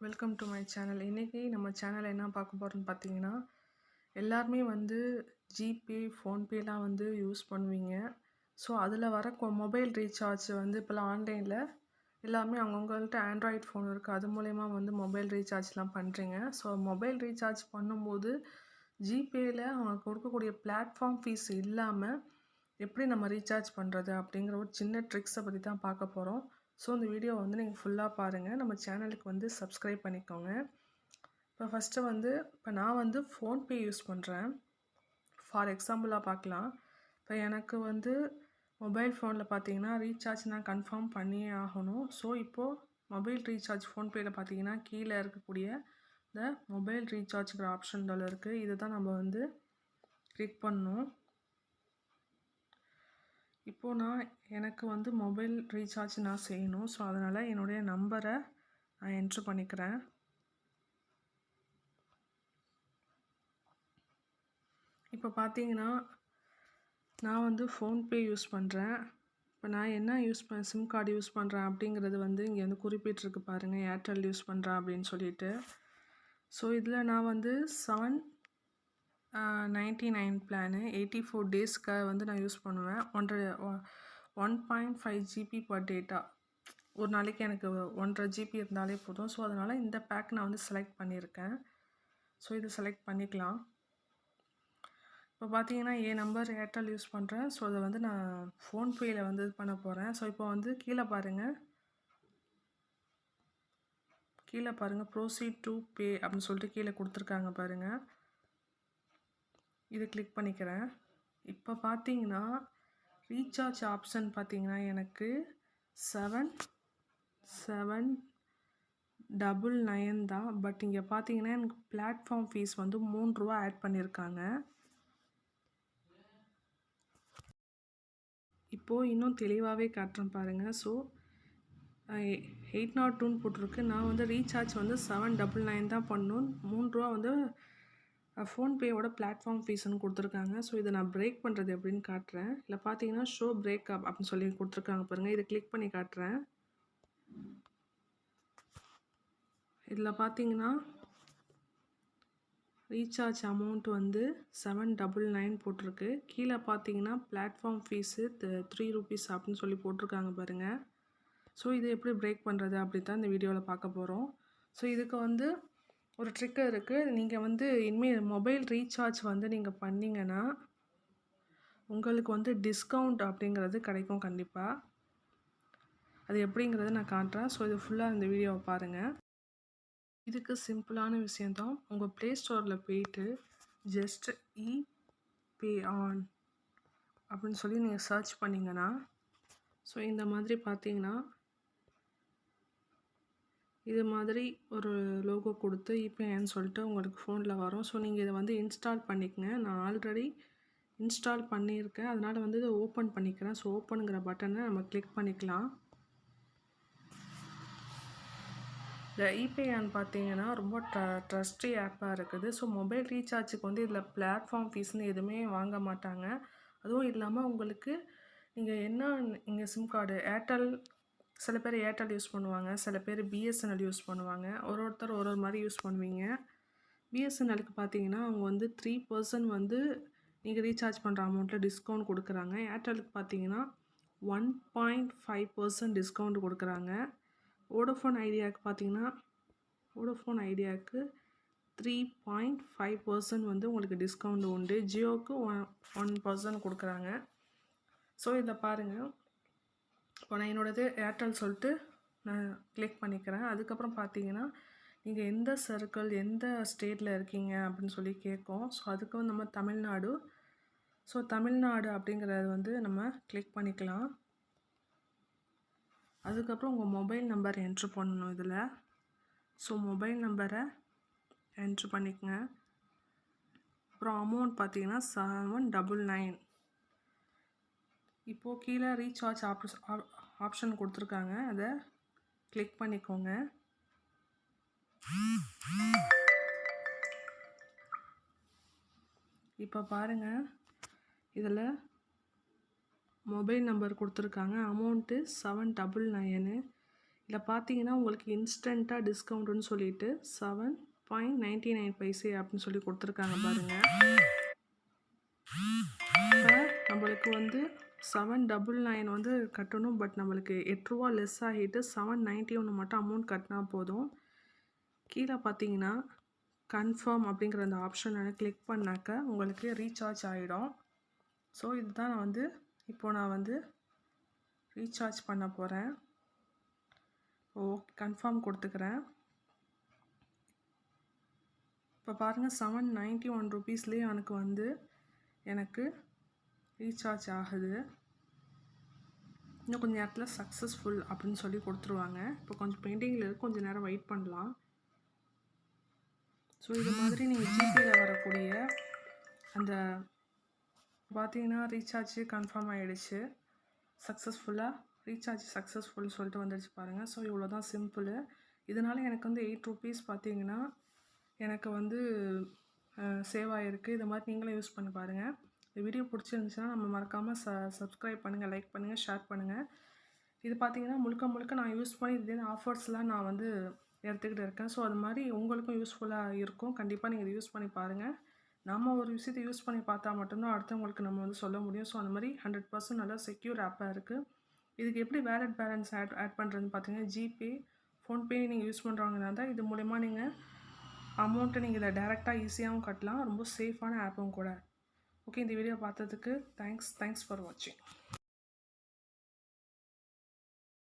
Welcome to my channel இன்றைக்கி நம்ம சேனலில் என்ன பார்க்க போகிறோம்னு பார்த்தீங்கன்னா எல்லாருமே வந்து ஜிபே ஃபோன்பேலாம் வந்து யூஸ் பண்ணுவீங்க. ஸோ அதில் வர மொபைல் ரீசார்ஜ் வந்து இப்போலாம் ஆன்லைனில் எல்லாமே அவங்கவுங்கள்ட்ட ஆண்ட்ராய்ட் ஃபோன் இருக்குது அது மூலயமா வந்து மொபைல் ரீசார்ஜ்லாம் பண்ணுறீங்க ஸோ மொபைல் ரீசார்ஜ் பண்ணும்போது ஜிபேயில் அவங்க கொடுக்கக்கூடிய பிளாட்ஃபார்ம் ஃபீஸ் இல்லாமல் எப்படி நம்ம ரீசார்ஜ் பண்ணுறது அப்படிங்கிற ஒரு சின்ன ட்ரிக்ஸை பற்றி தான் பார்க்க போகிறோம் ஸோ இந்த வீடியோ வந்து நீங்கள் ஃபுல்லாக பாருங்கள் நம்ம சேனலுக்கு வந்து சப்ஸ்கிரைப் பண்ணிக்கோங்க. இப்போ ஃபஸ்ட்டு வந்து இப்போ நான் வந்து ஃபோன்பே யூஸ் பண்ணுறேன் ஃபார் எக்ஸாம்பிளாக பார்க்கலாம். இப்போ எனக்கு வந்து மொபைல் ஃபோனில் பார்த்தீங்கன்னா ரீசார்ஜ் நான் கன்ஃபார்ம் பண்ணியே ஆகணும். ஸோ இப்போது மொபைல் ரீசார்ஜ் ஃபோன்பேயில் பார்த்தீங்கன்னா கீழே இருக்கக்கூடிய இந்த மொபைல் ரீசார்ஜ்ங்கிற ஆப்ஷன்கள் இருக்குது இதை தான் நம்ம வந்து கிளிக் பண்ணணும். இப்போது நான் எனக்கு வந்து மொபைல் ரீசார்ஜ் நான் செய்யணும். ஸோ அதனால் என்னுடைய நம்பரை நான் என்ட்ரு பண்ணிக்கிறேன். இப்போ பார்த்தீங்கன்னா நான் வந்து ஃபோன்பே யூஸ் பண்ணுறேன் இப்போ நான் என்ன யூஸ் பண்ண சிம் கார்டு யூஸ் பண்ணுறேன் அப்படிங்கிறது வந்து இங்கே வந்து குறிப்பிட்டிருக்கு பாருங்கள் ஏர்டெல் யூஸ் பண்ணுறேன் அப்படின்னு சொல்லிட்டு. ஸோ இதில் நான் வந்து seven ninety nine plan eighty four டேஸ்க்காக வந்து நான் யூஸ் பண்ணுவேன். ஒன்றரை one point five GB per data ஒரு நாளைக்கு எனக்கு ஒன்றரை ஜிபி இருந்தாலே போதும். ஸோ அதனால் இந்த பேக் நான் வந்து செலக்ட் பண்ணியிருக்கேன். ஸோ இது செலக்ட் பண்ணிக்கலாம். இப்போ பார்த்தீங்கன்னா என் நம்பர் ஏர்டெல் யூஸ் பண்ணுறேன் ஸோ அதை வந்து நான் ஃபோன்பேயில் வந்து இது பண்ண போகிறேன் ஸோ இப்போ வந்து கீழே பாருங்கள் கீழே பாருங்கள் ப்ரோசீட் டு பே அப்படின்னு சொல்லிட்டு கீழே கொடுத்துருக்காங்க பாருங்கள் இது கிளிக் பண்ணிக்கிறேன். இப்போ பார்த்தீங்கன்னா ரீசார்ஜ் ஆப்ஷன் பார்த்தீங்கன்னா எனக்கு செவன் செவன் டபுள் நயன் தான். பட் இங்கே பார்த்தீங்கன்னா எனக்கு பிளாட்ஃபார்ம் ஃபீஸ் வந்து மூணு ரூபா ஆட் பண்ணியிருக்காங்க இப்போது இன்னும் தெளிவாகவே காட்டுறேன் பாருங்கள் ஸோ எயிட் நாட் டூன்னு போட்டிருக்கு. நான் வந்து ரீசார்ஜ் வந்து செவன் டபுள் நைன் தான் பண்ணணும். மூணு ரூபா வந்து ஃபோன்பேயோட பிளாட்ஃபார்ம் ஃபீஸ்னு கொடுத்துருக்காங்க. ஸோ இதை நான் பிரேக் பண்ணுறது எப்படின்னு காட்டுறேன். இல்லை பார்த்தீங்கன்னா ஷோ பிரேக் அப் அப்படின்னு சொல்லி கொடுத்துருக்காங்க பாருங்கள் இதை கிளிக் பண்ணி காட்டுறேன். இதில் பார்த்தீங்கன்னா ரீசார்ஜ் அமௌண்ட் வந்து செவன் டபுள் நைன் போட்டிருக்கு. கீழே பார்த்தீங்கன்னா பிளாட்ஃபார்ம் ஃபீஸு த்ரீ ருபீஸ் அப்படின்னு சொல்லி போட்டிருக்காங்க பாருங்கள் ஸோ இது எப்படி பிரேக் பண்ணுறது அப்படி தான் இந்த வீடியோவில் பார்க்க போகிறோம் ஸோ இதுக்கு வந்து ஒரு ட்ரிக்கு இருக்குது நீங்கள் வந்து இனிமேல் மொபைல் ரீசார்ஜ் வந்து நீங்கள் பண்ணிங்கன்னா உங்களுக்கு வந்து டிஸ்கவுண்ட் அப்படிங்கிறது கிடைக்கும் கண்டிப்பாக அது எப்படிங்கிறத நான் காட்டுறேன். ஸோ இது ஃபுல்லாக இந்த வீடியோவை பாருங்கள் இதுக்கு சிம்பிளான விஷயந்தான் உங்கள் ப்ளே ஸ்டோரில் போயிட்டு ஜஸ்ட் இ பே ஆன் அப்படின்னு சொல்லி நீங்கள் சர்ச் பண்ணிங்கன்னா ஸோ இந்த மாதிரி பார்த்தீங்கன்னா இது மாதிரி ஒரு லோகோ கொடுத்து இபிஐன்னு சொல்லிட்டு உங்களுக்கு ஃபோனில் வரும். ஸோ நீங்கள் இதை வந்து இன்ஸ்டால் பண்ணிக்கங்க. நான் ஆல்ரெடி இன்ஸ்டால் பண்ணியிருக்கேன். அதனால் வந்து இதை ஓப்பன் பண்ணிக்கிறேன். ஸோ ஓப்பனுங்கிற பட்டனை நம்ம கிளிக் பண்ணிக்கலாம். இந்த இபிஐன்னு பார்த்தீங்கன்னா ரொம்ப ட்ர ட்ரஸ்டி ஆப்பாக இருக்குது. ஸோ மொபைல் ரீசார்ஜுக்கு வந்து இதில் பிளாட்ஃபார்ம் ஃபீஸ்னு எதுவுமே வாங்க மாட்டாங்க. அதுவும் இல்லாமல் உங்களுக்கு நீங்கள் என்ன இங்கே சிம் கார்டு ஏர்டெல் சில பேர் ஏர்டெல் யூஸ் பண்ணுவாங்க சில பேர் பிஎஸ்என்எல் யூஸ் பண்ணுவாங்க. ஒரு ஒருத்தர் ஒரு ஒரு மாதிரி யூஸ் பண்ணுவீங்க. பிஎஸ்என்எலுக்கு பார்த்தீங்கன்னா அவங்க வந்து த்ரீ பர்சன்ட் வந்து நீங்கள் ரீசார்ஜ் பண்ணுற அமௌண்ட்டில் டிஸ்கவுண்ட் கொடுக்குறாங்க. ஏர்டெலுக்கு பார்த்தீங்கன்னா one point five percent discount கொடுக்குறாங்க. வோடோஃபோன் ஐடியாவுக்கு பார்த்தீங்கன்னா வோடோஃபோன் ஐடியாவுக்கு த்ரீ பாயிண்ட் ஃபைவ் பர்சன்ட் வந்து உங்களுக்கு டிஸ்கவுண்ட் உண்டு. ஜியோவுக்கு ஒன் ஒன் பர்சன்ட் கொடுக்குறாங்க. ஸோ இதை பாருங்கள் இப்போ நான் என்னோடது ஏர்டெல் சொல்லிட்டு நான் கிளிக் பண்ணிக்கிறேன். அதுக்கப்புறம் பார்த்தீங்கன்னா நீங்கள் எந்த சர்க்கிள் எந்த ஸ்டேட்டில் இருக்கீங்க அப்படின்னு சொல்லி கேட்கும். ஸோ அதுக்கு வந்து நம்ம தமிழ்நாடு. ஸோ தமிழ்நாடு அப்படிங்கிறது வந்து நம்ம கிளிக் பண்ணிக்கலாம். அதுக்கப்புறம் உங்கள் மொபைல் நம்பர் என்ட்ரு பண்ணணும் இதில். ஸோ மொபைல் நம்பரை என்ட்ரு பண்ணிக்கங்க. அப்புறம் அமௌண்ட் பார்த்தீங்கன்னா செவன் டபுள் நைன் இப்போது கீழே ரீசார்ஜ் ஆப்ஷ ஆப்ஷன் கொடுத்துருக்காங்க. அதை கிளிக் பண்ணிக்கோங்க. இப்போ பாருங்கள் இதில் மொபைல் நம்பர் கொடுத்துருக்காங்க. அமௌண்ட்டு செவன் டபுள் நைனு இதில் பார்த்தீங்கன்னா உங்களுக்கு இன்ஸ்டண்ட்டாக டிஸ்கவுண்ட்டுன்னு சொல்லிட்டு seven point ninety nine paise அப்படின்னு சொல்லி கொடுத்துருக்காங்க பாருங்கள் இப்போ நம்மளுக்கு வந்து செவன் டபுள் நைன் வந்து கட்டணும் பட் நம்மளுக்கு எட்ரூவா லெஸ் ஆகிட்டு செவன் நைன்ட்டி ஒன்று மட்டும் அமௌண்ட் கட்டினா போதும். கீழே பார்த்தீங்கன்னா கன்ஃபார்ம் அப்படிங்கிற அந்த ஆப்ஷனை கிளிக் பண்ணாக்க உங்களுக்கு ரீசார்ஜ் ஆகிடும் ஸோ இதுதான் நான் வந்து இப்போது நான் வந்து ரீசார்ஜ் பண்ண போகிறேன் ஓ கன்ஃபார்ம் கொடுத்துக்கிறேன். இப்போ பாருங்கள் செவன் நைன்ட்டி ஒன் ருபீஸ்லேயே எனக்கு வந்து எனக்கு ரீசார்ஜ் ஆகுது. இன்னும் கொஞ்சம் நேரத்தில் சக்ஸஸ்ஃபுல் அப்படின்னு சொல்லி கொடுத்துருவாங்க. இப்போ கொஞ்சம் பெயிண்டிங்கில் இருக்கு கொஞ்சம் நேரம் வெயிட் பண்ணலாம். ஸோ இது மாதிரி நீங்கள் ஜிபேயில் வரக்கூடிய அந்த பார்த்தீங்கன்னா ரீசார்ஜ் கன்ஃபார்ம் ஆகிடுச்சு சக்ஸஸ்ஃபுல்லாக ரீசார்ஜ் சக்ஸஸ்ஃபுல் சொல்லிட்டு வந்துடுச்சு பாருங்கள் ஸோ இவ்வளோ தான் சிம்பிள் இதனால் எனக்கு வந்து எயிட் ருபீஸ் பார்த்தீங்கன்னா எனக்கு வந்து சேவ் ஆகிருக்கு இது மாதிரி நீங்களும் யூஸ் பண்ணி பாருங்கள் இந்த வீடியோ பிடிச்சிருந்துச்சுன்னா நம்ம மறக்காமல் ச சப்ஸ்கிரைப் பண்ணுங்கள் லைக் பண்ணுங்கள் ஷேர் பண்ணுங்கள் இது பார்த்திங்கன்னா முழுக்க முழுக்க நான் யூஸ் பண்ணி இதே ஆஃபர்ஸ்லாம் நான் வந்து எடுத்துக்கிட்டு இருக்கேன். ஸோ அது மாதிரி உங்களுக்கும் யூஸ்ஃபுல்லாக இருக்கும். கண்டிப்பாக நீங்கள் இதை யூஸ் பண்ணி பாருங்கள் நம்ம ஒரு விஷயத்தை யூஸ் பண்ணி பார்த்தா மட்டும்தான் அடுத்தவங்களுக்கு நம்ம வந்து சொல்ல முடியும். ஸோ அந்த மாதிரி ஹண்ட்ரட் பர்சன்ட் நல்லா செக்யூர் ஆப்பாக இருக்குது இதுக்கு எப்படி வேலட் பேலன்ஸ் ஆட் ஆட் பண்ணுறதுன்னு பார்த்தீங்கன்னா ஜிபே ஃபோன்பே நீங்கள் யூஸ் பண்ணுறவங்கன்னா தான் இது மூலயமா நீங்கள் அமௌண்ட்டை நீங்கள் இதை டேரெக்டாக ஈஸியாகவும் கட்டலாம். ரொம்ப சேஃபான ஆப்பும் கூட. ஓகே இந்த வீடியோ பார்த்ததுக்கு தேங்க்ஸ் தேங்க்ஸ் ஃபார் வாட்சிங்